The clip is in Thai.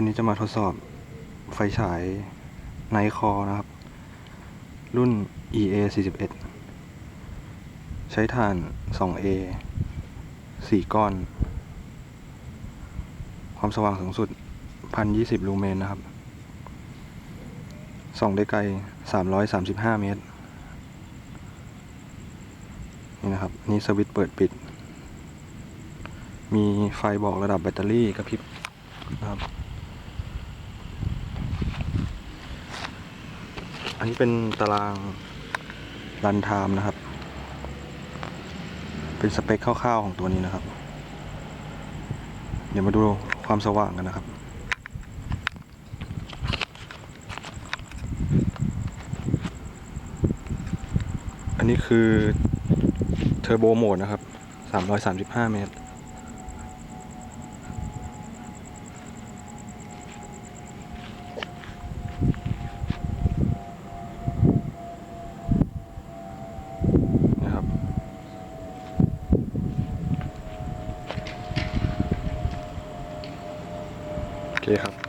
วันนี้จะมาทดสอบไฟฉายไนคอนะครับ รุ่น EA 41ใช้ถ่าน 2A 4 ก้อน ความสว่างสูงสุด 1020 ลูเมนนะครับ ส่องได้ไกล 335 เมตร นี่นะครับ นี่สวิตช์เปิดปิด มีไฟบอกระดับแบตเตอรี่กระพริบนะครับ อันนี้เป็นตารางรันไทม์นะครับ เป็นสเปคคร่าวๆของตัวนี้นะครับ เดี๋ยวมาดูความสว่างกันนะครับอันนี้คือเทอร์โบโหมดนะครับ 335 เมตร นะครับ โอเคครับ